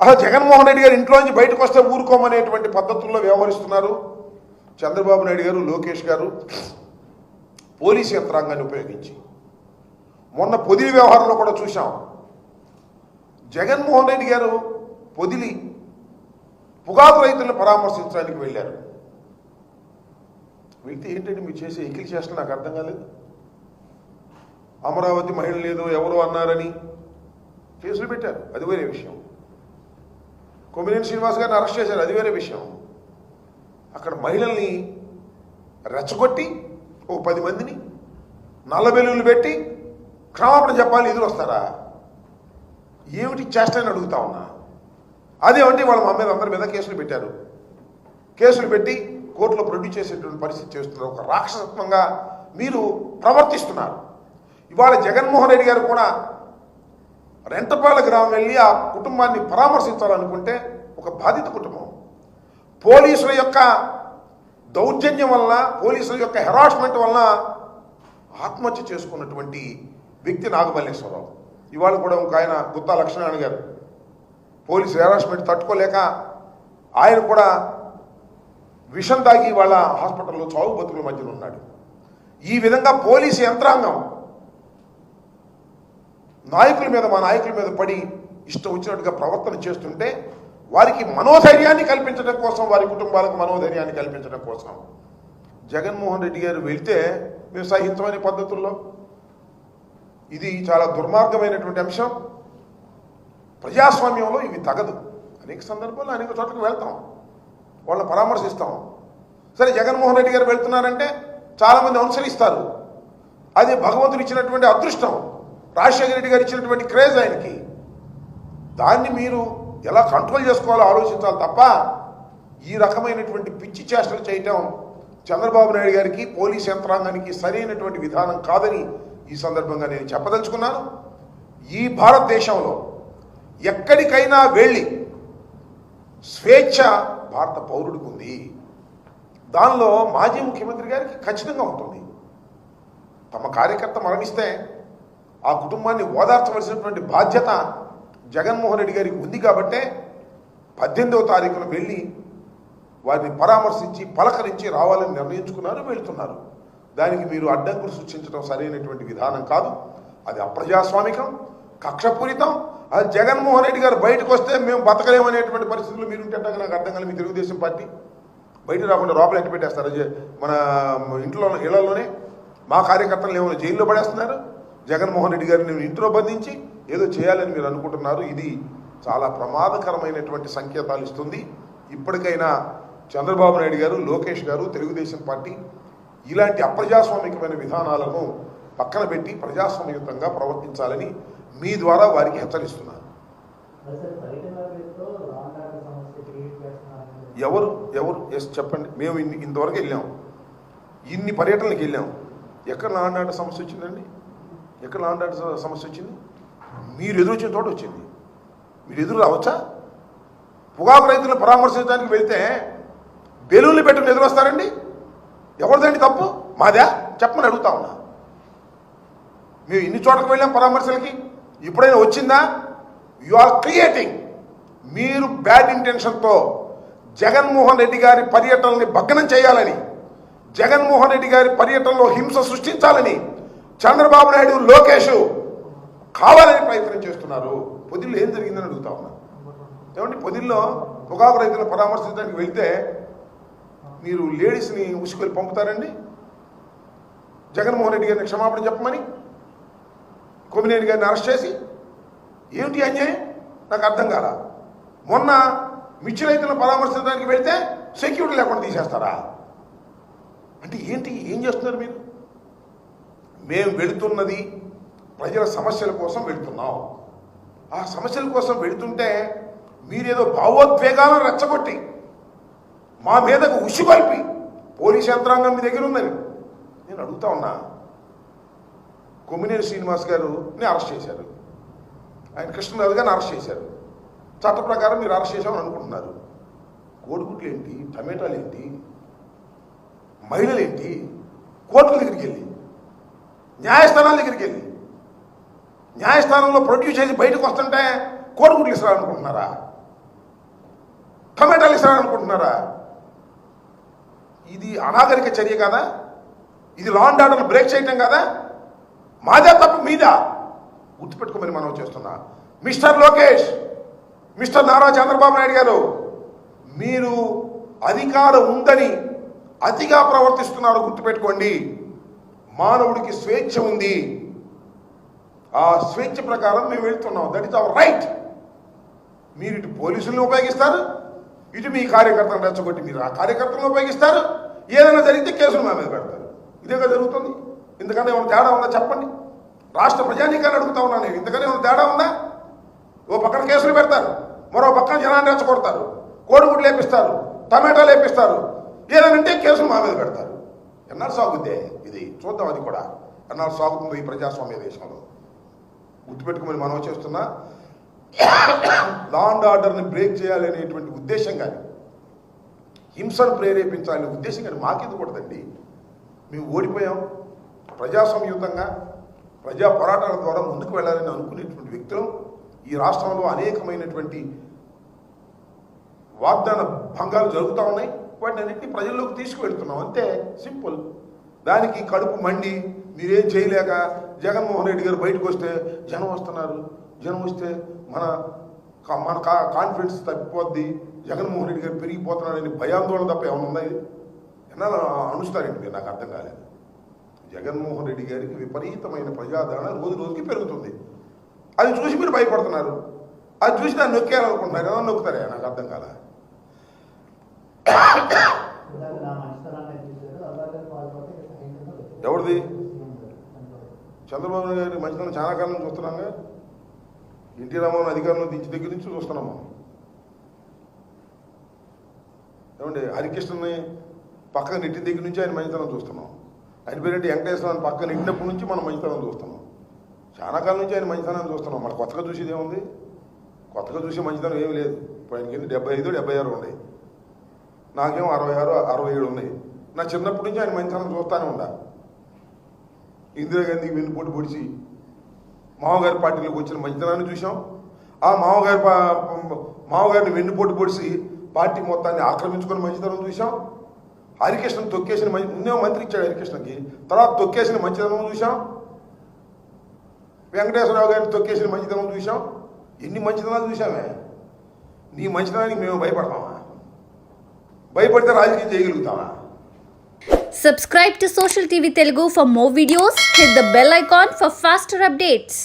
అసలు జగన్మోహన్ రెడ్డి గారు ఇంట్లో నుంచి బయటకు వస్తే ఊరుకోమనేటువంటి పద్ధతుల్లో వ్యవహరిస్తున్నారు. చంద్రబాబు నాయుడు గారు లోకేష్ గారు పోలీసు యంత్రాంగాన్ని ఉపయోగించి. మొన్న పొదిలి వ్యవహారంలో కూడా చూశాం. జగన్మోహన్ రెడ్డి గారు పొదిలి పొగాకు రైతులను పరామర్శించడానికి వెళ్ళారు. వెళ్తే ఏంటంటే మీరు చేసే ఎకిలి చేష్టలు నాకు అర్థం కాలేదు. అమరావతి మహిళ లేదు ఎవరు అన్నారని కేసులు పెట్టారు. అది వేరే విషయం. కొమ్మినేని శ్రీనివాస్ గారిని అరెస్ట్ చేశారు. అది వేరే విషయం. అక్కడ మహిళల్ని రెచ్చగొట్టి ఓ పది మందిని నల్లబెల్లులు పెట్టి క్షమాపణ చెప్పాలి ఎదురు వస్తారా? ఏమిటి చేష్టని అడుగుతా ఉన్నా? అదేమంటే వాళ్ళ మా మీద అందరి మీద కేసులు పెట్టారు. కేసులు పెట్టి కోర్టులో ప్రొడ్యూస్ చేసేటువంటి పరిస్థితి చేస్తున్నారు. ఒక రాక్షసత్వంగా మీరు ప్రవర్తిస్తున్నారు. ఇవాళ జగన్మోహన్ రెడ్డి గారు కూడా రెంటపాల గ్రామం వెళ్ళి ఆ కుటుంబాన్ని పరామర్శించాలనుకుంటే ఒక బాధిత కుటుంబం. పోలీసుల యొక్క దౌర్జన్యం వలన పోలీసుల యొక్క హెరాస్మెంట్ వలన ఆత్మహత్య చేసుకున్నటువంటి వ్యక్తి నాగమల్లేశ్వరరావు. ఇవాళ కూడా ఒక ఆయన గుత్తా లక్ష్మణారాయణ గారు. పోలీసు హెరాస్మెంట్ తట్టుకోలేక ఆయన కూడా విషం తాగి వాళ్ళ హాస్పిటల్లో చావు బతుకుల మధ్యలో ఉన్నాడు. ఈ విధంగా పోలీసు యంత్రాంగం నాయకుల మీద మా నాయకుల మీద పడి ఇష్టం వచ్చినట్టుగా ప్రవర్తన చేస్తుంటే వారికి మనోధైర్యాన్ని కల్పించడం కోసం వారి కుటుంబాలకు మనోధైర్యాన్ని కల్పించడం కోసం. జగన్మోహన్ రెడ్డి గారు వెళ్తే మేము సహించమనే పద్ధతుల్లో. ఇది చాలా దుర్మార్గమైనటువంటి అంశం. ప్రజాస్వామ్యంలో ఇవి తగదు. అనేక సందర్భాల్లో అనేక చోట్లకు వెళ్తాం. వాళ్ళని పరామర్శిస్తాం. సరే జగన్మోహన్ రెడ్డి గారు వెళ్తున్నారంటే చాలామంది అనుసరిస్తారు. అది భగవంతుడు ఇచ్చినటువంటి అదృష్టం. రాజశేఖర రెడ్డి గారు ఇచ్చినటువంటి క్రేజ్ ఆయనకి. దాన్ని మీరు ఎలా కంట్రోల్ చేసుకోవాలో ఆలోచించాలి తప్ప ఈ రకమైనటువంటి పిచ్చి చేష్టలు చేయటం చంద్రబాబు నాయుడు గారికి పోలీస్ యంత్రాంగానికి సరైనటువంటి విధానం కాదని ఈ సందర్భంగా నేను చెప్పదలుచుకున్నాను. ఈ భారతదేశంలో ఎక్కడికైనా వెళ్ళి స్వేచ్ఛ భారత పౌరుడికి ఉంది. దానిలో మాజీ ముఖ్యమంత్రి గారికి ఖచ్చితంగా ఉంటుంది. తమ కార్యకర్త మరణిస్తే ఆ కుటుంబాన్ని ఓదార్చవలసినటువంటి బాధ్యత జగన్మోహన్ రెడ్డి గారికి ఉంది కాబట్టే పద్దెనిమిదవ తారీఖున వెళ్ళి వారిని పరామర్శించి పలకరించి రావాలని నిర్ణయించుకున్నారు వెళ్తున్నారు. దానికి మీరు అడ్డంకులు సృష్టించడం సరైనటువంటి విధానం కాదు. అది అప్రజాస్వామికం కక్షపూరితం. అది జగన్మోహన్ రెడ్డి గారు బయటకు వస్తే మేము బతకలేమనేటువంటి పరిస్థితులు మీరు ఉంటే నాకు అర్థం కాలేదు మీ తెలుగుదేశం పార్టీ. బయట రాకుండా లోపల ఎట్టు పెట్టేస్తారు. మన ఇంట్లో ఇళ్ళలోనే మా కార్యకర్తలు ఏమైనా జైల్లో పడేస్తున్నారు? జగన్మోహన్ రెడ్డి గారిని ఇంట్లో బంధించి ఏదో చేయాలని మీరు అనుకుంటున్నారు. ఇది చాలా ప్రమాదకరమైనటువంటి సంకేతాలు ఇస్తుంది. ఇప్పటికైనా చంద్రబాబు నాయుడు గారు లోకేష్ గారు తెలుగుదేశం పార్టీ ఇలాంటి అప్రజాస్వామికమైన విధానాలను పక్కన పెట్టి ప్రజాస్వామ్యయుతంగా ప్రవర్తించాలని మీ ద్వారా వారికి చేస్తున్నారని ఎవరు? ఎవరు? ఎస్ చెప్పండి. మేము ఇన్ని ఇంతవరకు వెళ్ళాం. ఇన్ని పర్యటనలకు వెళ్ళాం. ఎక్కడ ఆర్డర్ సమస్య వచ్చిందండి? ఎక్కడ లాండ్ ఆర్డర్ సమస్య వచ్చింది? మీరు ఎదురు వచ్చిన వచ్చింది. మీరు ఎదురు రావచ్చా? పొగాకు రైతులను పరామర్శించడానికి వెళ్తే బెలూన్లు పెట్టుకుని ఎదురు వస్తారండి? ఎవరిదండి తప్పు? మాదా? చెప్పమని అడుగుతా ఉన్నా. మేము ఇన్ని చోట్లకు వెళ్ళాం పరామర్శలకి? ఇప్పుడైనా వచ్చిందా? యు ఆర్ క్రియేటింగ్ మీరు బ్యాడ్ ఇంటెన్షన్తో జగన్మోహన్ రెడ్డి గారి పర్యటనని భగ్నం చేయాలని జగన్మోహన్ రెడ్డి గారి పర్యటనలో హింస సృష్టించాలని చంద్రబాబు నాయుడు లోకేష్ కావాలని ప్రయత్నం చేస్తున్నారు. పొదిల్లో ఏం జరిగిందని అడుగుతా ఉన్నా. ఏమంటే పొదిల్లో పొగాకు రైతులను పరామర్శించడానికి వెళ్తే మీరు లేడీస్ని ఉసుకొని పంపుతారండి? జగన్మోహన్ రెడ్డి గారిని క్షమాపణ చెప్పమని? కొమ్మినేని గారిని అరెస్ట్ చేసి? ఏమిటి అన్యాయం? నాకు అర్థం కాల. మొన్న మిర్చి రైతులను పరామర్శించడానికి వెళ్తే సెక్యూరిటీ లేకుండా తీసేస్తారా? అంటే ఏంటి ఏం చేస్తున్నారు మీరు? మేము వెళుతున్నది ప్రజల సమస్యల కోసం వెళుతున్నాం. ఆ సమస్యల కోసం వెళుతుంటే మీరేదో భావోద్వేగాలను రెచ్చగొట్టి మా మీదకు ఉసిగొల్పి పోలీస్ యంత్రాంగం మీ దగ్గర ఉందని నేను అడుగుతా ఉన్నా. కొమ్మినేని శ్రీనివాస్ గారుని అరెస్ట్ చేశారు. ఆయన కృష్ణరాజు గారిని అరెస్ట్ చేశారు. చట్ట ప్రకారం మీరు అరెస్ట్ చేశామని అనుకుంటున్నారు. కోడిగుడ్లు ఏంటి టమాటాలు ఏంటి మహిళలు ఏంటి కోర్టుల దగ్గరికి వెళ్ళి న్యాయస్థానాల దగ్గరికి వెళ్ళి. న్యాయస్థానంలో ప్రొడ్యూస్ చేసి బయటకు వస్తుంటే కోడిగుడ్లు ఇస్తారనుకుంటున్నారా? టమాటాలు ఇస్తారనుకుంటున్నారా? ఇది అనాగరిక చర్య కదా? ఇది లా అండ్ బ్రేక్ చేయటం కదా? మాదే తప్ప మీదా? గుర్తుపెట్టుకోమని మనం చేస్తున్నా. మిస్టర్ లోకేష్ మిస్టర్ నారా చంద్రబాబు నాయుడు గారు మీరు అధికారం ఉందని అతిగా ప్రవర్తిస్తున్నారు గుర్తుపెట్టుకోండి. మానవుడికి స్వేచ్ఛ ఉంది. ఆ స్వేచ్ఛ ప్రకారం మేము వెళ్తున్నాం. దట్ ఇస్ అవర్ రైట్ మీరు ఇటు పోలీసులను ఉపయోగిస్తారు ఇటు మీ కార్యకర్తలను రెచ్చగొట్టి మీరు ఆ కార్యకర్తలను ఉపయోగిస్తారు. ఏదైనా జరిగితే కేసులు మా మీద పెడతారు. ఇదేగా జరుగుతుంది. ఇంతకన్నా ఏమైనా తేడా ఉందా చెప్పండి. రాష్ట్ర ప్రజానీకాన్ని అడుగుతా ఉన్నా నేను. ఇంతకన్నా ఏమైనా తేడా ఉందా? ఓ పక్కన కేసులు పెడతారు. మరో పక్కన జనాన్ని రెచ్చగొడతారు. కోడిగుడ్లు లేపిస్తారు. టమాటా లేపిస్తారు. ఏదనంటే కేసులు మా మీద పెడతారు. ఎన్నాళ్ళు సాగుద్దే ఇది చూద్దాం అది కూడా. ఎన్నాళ్ళు సాగుతుందో ఈ ప్రజాస్వామ్య దేశంలో. గుర్తుపెట్టుకుని మనం చేస్తున్నా. లా అండ్ ఆర్డర్ని బ్రేక్ చేయాలి అనేటువంటి ఉద్దేశం కానీ హింసను ప్రేరేపించాలనే ఉద్దేశం కానీ మాకెందుకూడదండి మేము ఓడిపోయాం. ప్రజాస్వామ్యుతంగా ప్రజా పోరాటాల ద్వారా ముందుకు వెళ్ళాలని అనుకునేటువంటి వ్యక్తులు ఈ రాష్ట్రంలో అనేకమైనటువంటి వాగ్దాన భంగాలు జరుగుతూ ఉన్నాయి. వాటిని అన్నింటినీ ప్రజల్లోకి తీసుకువెళ్తున్నాం. అంతే సింపుల్. దానికి కడుపు మండి మీరేం చేయలేక జగన్మోహన్ రెడ్డి గారు బయటకు వస్తే జనం వస్తున్నారు. జనం వస్తే మన కా- మన కా కాన్ఫిడెన్స్ తప్పిపోద్ది. జగన్మోహన్ రెడ్డి గారు పెరిగిపోతున్నాడని భయాందోళన తప్ప ఏమైనా ఉందా ఇది? అనుస్తారండి మీరు? నాకు అర్థం కాలేదు. జగన్మోహన్ రెడ్డి గారికి విపరీతమైన ప్రజాదరణ రోజు రోజుకి పెరుగుతుంది. అది చూసి మీరు భయపడుతున్నారు. అది చూసి దాన్ని నొక్కేయాలనుకుంటున్నారు. ఏమన్నా నొక్కుతారే? నాకు అర్థం కాలేదు ఇందాక నా మంచితనాన్ని చూశారు అలాగే పాల్పడితే ఇక సహించడం లేదు. ఎవరిది? చంద్రబాబు. నాయుడు గారి మంచితనం చాలా కాలం చూస్తున్నాం చూస్తున్నాగా ఎన్టీ రామారావు అధికారంలో దించి దగ్గర నుంచి చూస్తున్నాము ఏమండి హరికృష్ణని పక్కన నెట్టిన దగ్గర నుంచి ఆయన మంచితనం చూస్తున్నాం. ఆయన పేరేంటి వెంకటేశ్వర పక్కన నెట్టినప్పటి నుంచి మనం మంచితనం చూస్తున్నాం. చాలా కాలం నుంచి ఆయన మంచితనాన్ని చూస్తున్నాం. మన కొత్తగా చూసేది ఏముంది? కొత్తగా చూసే మంచితనం ఏమి లేదు. ఇప్పుడు ఆయనకి డెబ్బై ఐదు డెబ్బై ఆరు ఉండేది నాకేమో అరవై ఆరు అరవై ఏడు ఉన్నాయి. నా చిన్నప్పటి నుంచి ఆయన మంచితనం చూస్తానే ఉండా ఇందిరాగాంధీకి వెన్నుపోటు పొడిచి మామగారి పార్టీలోకి వచ్చిన మంచితనాన్ని చూసాం ఆ మామగారి పా- మామగారిని వెన్నుపోటు పొడిచి పార్టీ మొత్తాన్ని ఆక్రమించుకుని మంచితనం చూసాం హరికృష్ణ తొక్కేసిన మంచి ముందే మంత్రి ఇచ్చాడు హరికృష్ణకి. తర్వాత తొక్కేసిన మంచితనం చూసాం వెంకటేశ్వరరావు గారిని తొక్కేసిన మంచితనం చూసాం ఎన్ని మంచితనాలు చూసామే నీ మంచితనానికి మేము భయపడతాం? భయపడితే రాజకీయం చేయగలుగుతామా Subscribe to Social TV Telugu for more videos. Hit the bell icon for faster updates.